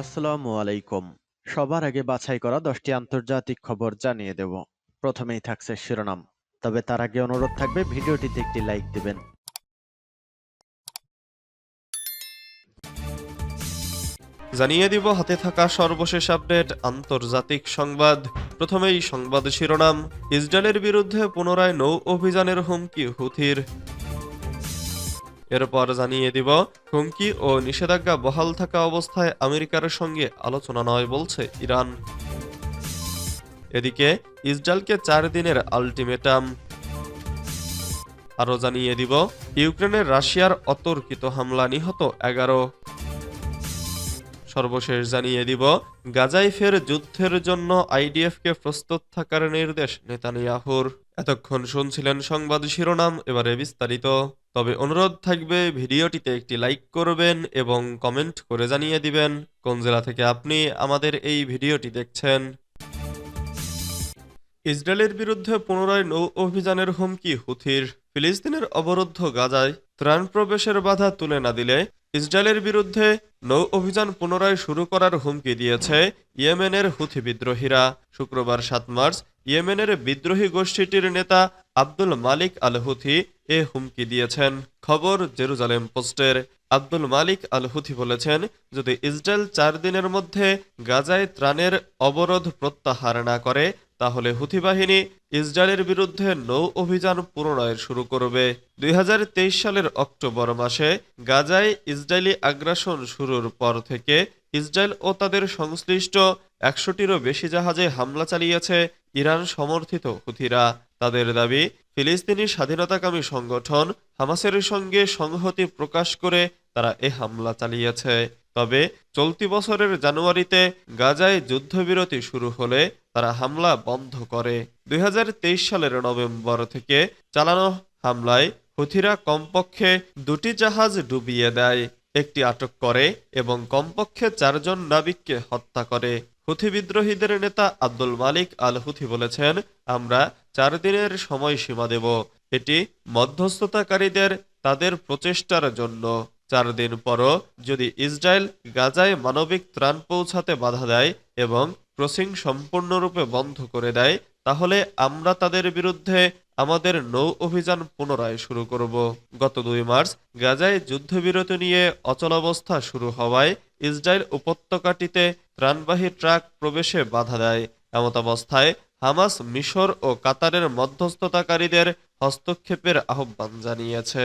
আসসালামু আলাইকুম। সবার আগে বাছাই করা দশটি আন্তর্জাতিক খবর জানিয়ে দেব। প্রথমেই থাকছে শিরোনাম। তবে তার আগে অনুরোধ থাকবে, ভিডিওটিতে একটি লাইক দিবেন। জানিয়ে দিব, হাতে থাকা সর্বশেষ আপডেট, আন্তর্জাতিক সংবাদ। প্রথমেই সংবাদ শিরোনাম। ইসরায়েলের বিরুদ্ধে পুনরায় নৌ অভিযানের হুমকি, হুথির। এরপর জানিয়ে দিব, হুমকি ও নিষেধাজ্ঞা বহাল থাকা অবস্থায় আমেরিকার সঙ্গে আলোচনা নয় বলছে ইরান। এদিকে ইসরায়েলকে চার দিনের আলটিমেটাম। আরও জানিয়ে দিব, ইউক্রেনের রাশিয়ার অতর্কিত হামলা নিহত এগারো। সর্বশেষ জানিয়ে দিব, গাজায় ফের যুদ্ধের জন্য আইডিএফকে প্রস্তুত থাকার নির্দেশ নেতানিয়াহুর। এতক্ষণ শুনছিলেন সংবাদ শিরোনাম, এবারে বিস্তারিত। তবে অনুরোধ থাকবে ভিডিওটিতে একটি লাইক করবেন এবং কমেন্ট করে জানিয়ে দিবেন কোন জেলা থেকে আপনি আমাদের এই ভিডিওটি দেখছেন। ইসরায়েলের বিরুদ্ধে পুনরায় নৌ অভিযানের হুমকি হুথির। ফিলিস্তিনের অবরুদ্ধ গাজায় ত্রাণ প্রবেশের বাধা তুলে না দিলে ইসরায়েলের বিরুদ্ধে নৌ অভিযান পুনরায় শুরু করার হুমকি দিয়েছে ইয়েমেনের হুথি বিদ্রোহীরা। শুক্রবার সাত মার্চ ইয়েমেনের বিদ্রোহী গোষ্ঠীটির নেতা আব্দুল মালিক আল হুথি এ হুমকি দিয়েছেন। খবর জেরুজালেম পোস্টের। আব্দুল মালিক আল হুথি বলেছেন, যদি ইসরায়েল চার দিনের মধ্যে গাজায় ত্রাণের অবরোধ প্রত্যাহার না করে, তাহলে হুথি বাহিনী ইসরায়েলের বিরুদ্ধে নৌ অভিযান পুনরায় শুরু করবে। দুই হাজার তেইশ সালের অক্টোবর মাসে গাজায় ইসরায়েলি আগ্রাসন শুরুর পর থেকে ইসরায়েল ও তাদের সংশ্লিষ্ট একশোটিরও বেশি জাহাজে হামলা চালিয়েছে ইরান সমর্থিত হুথিরা। তাদের দাবি, ফিলিস্তিনি স্বাধীনতাকামী সংগঠন হামাসের সঙ্গে সংহতি প্রকাশ করে তারা এ হামলা চালিয়েছে। তবে চলতি বছরের জানুয়ারিতে গাজায় যুদ্ধবিরতি শুরু হলে তারা হামলা বন্ধ করে। দুই হাজার তেইশ সালের নভেম্বর থেকে চালানো হামলায় হুথিরা কমপক্ষে দুটি জাহাজ ডুবিয়ে দেয়। একটি আটক করে এবং কমপক্ষে চারজন নাবিককে হত্যা করে। হুথি বিদ্রোহীদের নেতা আব্দুল মালিক আল হুথি বলেছেন, আমরা চার দিনের সময়সীমা দেব। এটি মধ্যস্থতাকারীদের তাদের প্রচেষ্টার জন্য। চার দিন পরও যদি ইসরায়েল গাজায় মানবিক ত্রাণ পৌঁছাতে বাধা দেয় এবং ক্রসিং সম্পূর্ণরূপে বন্ধ করে দেয় তাহলে আমরা তাদের বিরুদ্ধে আমাদের নৌ অভিযান পুনরায় শুরু করব। গত দুই মার্চ গাজায় যুদ্ধবিরতি নিয়ে অচলাবস্থা শুরু হওয়ায় ইসরায়েল উপত্যকাটিতে ত্রাণবাহী ট্রাক প্রবেশে বাধা দেয়। এমতাবস্থায় হামাস, মিশর ও কাতারের মধ্যস্থতাকারীদের হস্তক্ষেপের আহ্বান জানিয়েছে।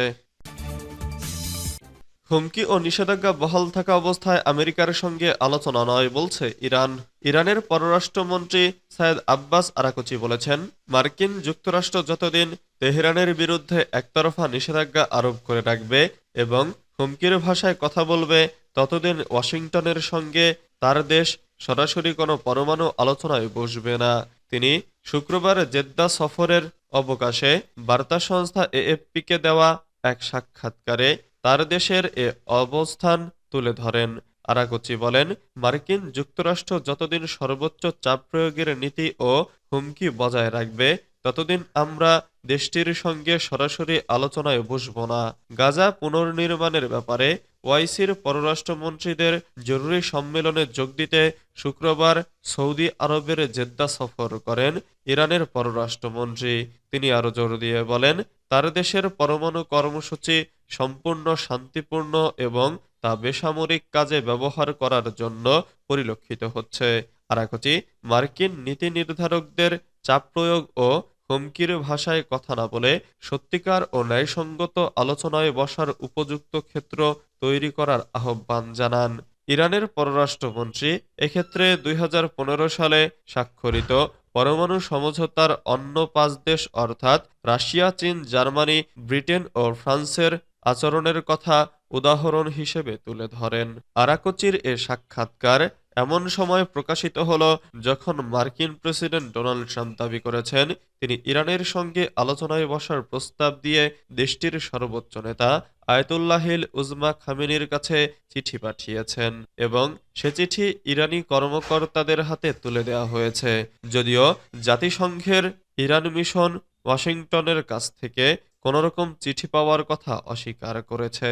হুমকি ও নিষেধাজ্ঞা বহাল থাকা অবস্থায় আমেরিকার সঙ্গে আলোচনা নয় বলছে ইরান। ইরানের পররাষ্ট্রমন্ত্রী সায়েদ আব্বাস আরাকচি বলেছেন, মার্কিন যুক্তরাষ্ট্র যতদিন তেহরানের বিরুদ্ধে একতরফা নিষেধাজ্ঞা আরোপ করে রাখবে এবং হুমকির ভাষায় কথা বলবে, ততদিন ওয়াশিংটনের সঙ্গে তার দেশ সরাসরি কোনো পরমাণু আলোচনায় বসবে না। তিনি শুক্রবার জেদ্দা সফরের অবকাশে বার্তা সংস্থা এএফপিকে দেওয়া এক সাক্ষাৎকারে তার দেশের এ অবস্থান তুলে ধরেন। আরাকচি বলেন, মার্কিন যুক্তরাষ্ট্র যতদিন সর্বোচ্চ চাপ প্রয়োগের নীতি ও হুমকি বজায় রাখবে, ততদিন আমরা দেশটির সঙ্গে সরাসরি আলোচনায় বসব না। গাজা পুনর্নির্মাণের ব্যাপারে ওয়াইসির পররাষ্ট্রমন্ত্রীদের জরুরি সম্মেলনে যোগ দিতে শুক্রবার সৌদি আরবের জেদ্দা সফর করেন ইরানের পররাষ্ট্রমন্ত্রী। তিনি আরও জোর দিয়ে বলেন, তার দেশের পরমাণু কর্মসূচি সম্পূর্ণ শান্তিপূর্ণ এবং তা বেসামরিক কাজে ব্যবহার করার জন্য পরিলক্ষিত হচ্ছে। আরাকচি মার্কিন নীতি নির্ধারকদের চাপ প্রয়োগ ও হুমকির ভাষায় কথা না বলে সত্যিকার ও ন্যায়সঙ্গত আলোচনায় বসার উপযুক্ত ক্ষেত্র তৈরি করার আহ্বান জানান। ইরানের পররাষ্ট্রমন্ত্রী এক্ষেত্রে দুই হাজার পনেরো সালে স্বাক্ষরিত পরমাণু সমঝোতার অন্য পাঁচ দেশ অর্থাৎ রাশিয়া, চীন, জার্মানি, ব্রিটেন ও ফ্রান্সের আচরণের কথা উদাহরণ হিসেবে তুলে ধরেন। আরাকোচির এ সাক্ষাৎকার এমন সময় প্রকাশিত হল যখন মার্কিন প্রেসিডেন্ট ডোনাল্ড ট্রাম্প দাবি করেছেন, তিনি ইরানের সঙ্গে আলোচনায় বসার প্রস্তাব দিয়ে দেশটির সর্বোচ্চ নেতা আয়তুল্লাহিল উজমা খামেনির কাছে চিঠি পাঠিয়েছেন এবং সে চিঠি ইরানি কর্মকর্তাদের হাতে তুলে দেওয়া হয়েছে। যদিও জাতিসংঘের ইরান মিশন ওয়াশিংটনের কাছ থেকে কোনোরকম চিঠি পাওয়ার কথা অস্বীকার করেছে।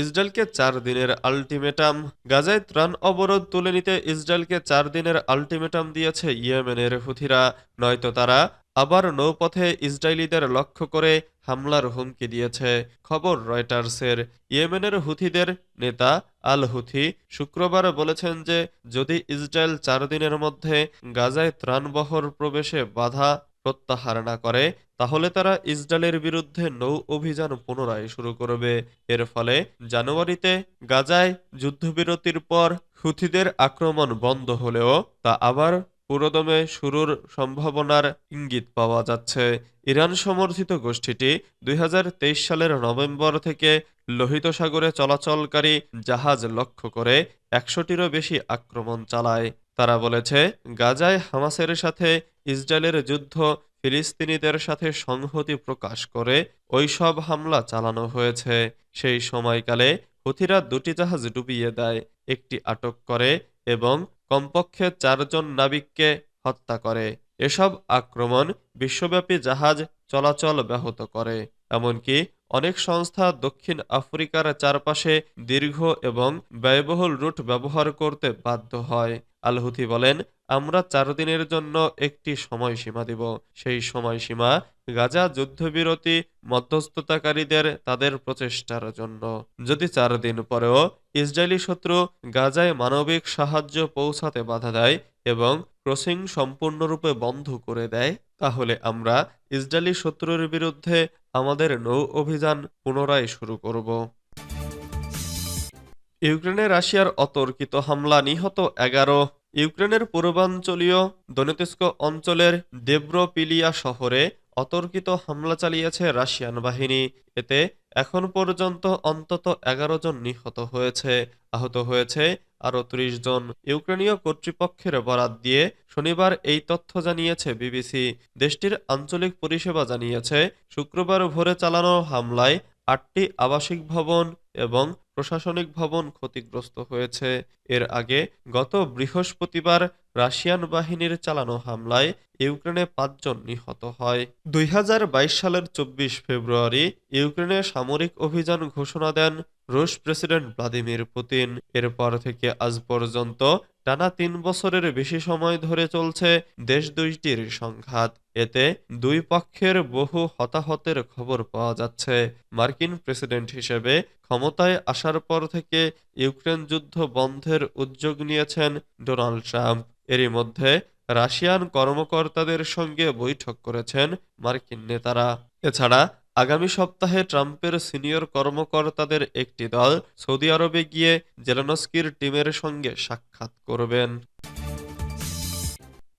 ইসরায়েলকে চার দিনের আলটিমেটাম। গাজায় ত্রাণ অবরোধ তুলে নিতে ইসরায়েলকে চার দিনের আলটিমেটাম দিয়েছে ইয়েমেনের হুথিরা। নয়তো তারা আবার নৌপথে ইসরায়েলিদের লক্ষ্য করে হামলার হুমকি দিয়েছে, খবর রয়টার্সের। ইয়েমেনের হুথিদের নেতা আল হুথি শুক্রবার বলেছেন যে, যদি ইসরায়েল চার দিনের মধ্যে গাজায় ত্রাণবহর প্রবেশে বাধা প্রত্যাহার না করে তাহলে তারা ইসরায়েলের বিরুদ্ধে নৌ অভিযান পুনরায় শুরু করবে। এর ফলে জানুয়ারিতে গাজায় যুদ্ধবিরতির পর হুথিদের আক্রমণ বন্ধ হলেও তা আবার পুরোদমে শুরুর সম্ভাবনার ইঙ্গিত পাওয়া যাচ্ছে। ইরান সমর্থিত গোষ্ঠীটি দুই হাজার তেইশ সালের নভেম্বর থেকে লোহিত সাগরে চলাচলকারী জাহাজ লক্ষ্য করে একশোটিরও বেশি আক্রমণ চালায়। তারা বলেছে, গাজায় হামাসের সাথে ইসরায়েলের যুদ্ধ ফিলিস্তিনিদের সাথে সংহতি প্রকাশ করে ওইসব হামলা চালানো হয়েছে। সেই সময়কালে হুথিরা দুটি জাহাজ ডুবিয়ে দেয়, একটি আটক করে এবং কমপক্ষে চারজন নাবিককে হত্যা করে। এসব আক্রমণ বিশ্বব্যাপী জাহাজ চলাচল ব্যাহত করে। এমনকি অনেক সংস্থা দক্ষিণ আফ্রিকার চারপাশে দীর্ঘ এবং ব্যয়বহুল রুট ব্যবহার করতে বাধ্য হয়। আল হুথি বলেন, আমরা চার দিনের জন্য একটি সময়সীমা দিব। সেই সময়সীমা গাজা যুদ্ধবিরতি মধ্যস্থতাকারীদের তাদের প্রচেষ্টার জন্য। যদি চার দিন পরেও ইসরায়েলি শত্রু গাজায় মানবিক সাহায্য পৌঁছাতে বাধা দেয় এবং ক্রসিং সম্পূর্ণরূপে বন্ধ করে দেয়, তাহলে আমরা ইসরায়েলি শত্রুর বিরুদ্ধে আমাদের নৌ অভিযান পুনরায় শুরু করব। ইউক্রেনে রাশিয়ার অতর্কিত হামলা নিহত এগারো ইউক্রেনের পূর্বাঞ্চলীয় দনেতেস্ক অঞ্চলের দেব্রোপিলিয়া শহরে অতর্কিত হামলা চালিয়েছে রাশিয়ান বাহিনী। এতে এখন পর্যন্ত অন্তত এগারো জন নিহত হয়েছে, আহত হয়েছে আরও ত্রিশ জন। ইউক্রেনীয় কর্তৃপক্ষের বরাত দিয়ে শনিবার এই তথ্য জানিয়েছে বিবিসি। দেশটির আঞ্চলিক পরিষেবা জানিয়েছে, শুক্রবার ভোরে চালানো হামলায় আটটি আবাসিক ভবন এবং প্রশাসনিক ভবন ক্ষতিগ্রস্ত হয়েছে। এর আগে গত বৃহস্পতিবার রাশিয়ান বাহিনীর চালানো হামলায় ইউক্রেনে পাঁচজন নিহত হয়। দুই হাজার বাইশ সালের চব্বিশ ফেব্রুয়ারি ইউক্রেনে সামরিক অভিযান ঘোষণা দেন রুশ প্রেসিডেন্ট ভ্লাদিমির পুতিন। এরপর থেকে আজ পর্যন্ত টানা তিন বছরের বেশি সময় ধরে চলছে দেশ দুইটির সংঘাত। এতে দুই পক্ষের বহু হতাহতের খবর পাওয়া যাচ্ছে। মার্কিন প্রেসিডেন্ট হিসেবে ক্ষমতায় আসার পর থেকে ইউক্রেন যুদ্ধ বন্ধের উদ্যোগ নিয়েছেন ডোনাল্ড ট্রাম্প। এরই মধ্যে রাশিয়ান কর্মকর্তাদের সঙ্গে বৈঠক করেছেন মার্কিন নেতারা। এছাড়া আগামী সপ্তাহে ট্রাম্পের সিনিয়র কর্মকর্তাদের একটি দল সৌদি আরবে গিয়ে জেলানস্কির টিমের সঙ্গে সাক্ষাৎ করবেন।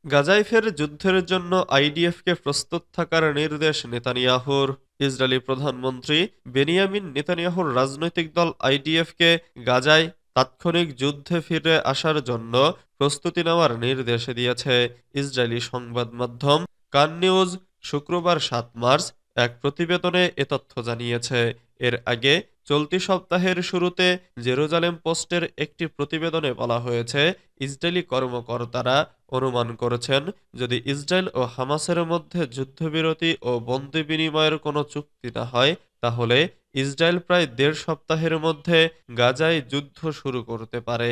গাজায় ফের যুদ্ধের জন্য আইডিএফকে প্রস্তুত থাকার নির্দেশ নেতানিয়াহুর। ইসরায়েলি প্রধানমন্ত্রী বেনিয়ামিন নেতানিয়াহুর রাজনৈতিক দল আইডিএফকে গাজায় তাৎক্ষণিক যুদ্ধে ফিরে আসার জন্য প্রস্তুতি নেওয়ার নির্দেশ দিয়েছে। ইসরায়েলি সংবাদ মাধ্যম কান নিউজ শুক্রবার সাত মার্চ এক প্রতিবেদনে এ তথ্য জানিয়েছে। এর আগে চলতি সপ্তাহের শুরুতে জেরুজালেম পোস্টের একটি প্রতিবেদনে বলা হয়েছে, ইসরায়েলি কর্মকর্তারা অনুমান করেছেন, যদি ইসরায়েল ও হামাসের মধ্যে যুদ্ধবিরতি ও বন্দি বিনিময়ের কোনো চুক্তি না হয়, তাহলে ইসরায়েল প্রায় দেড় সপ্তাহের মধ্যে গাজায় যুদ্ধ শুরু করতে পারে।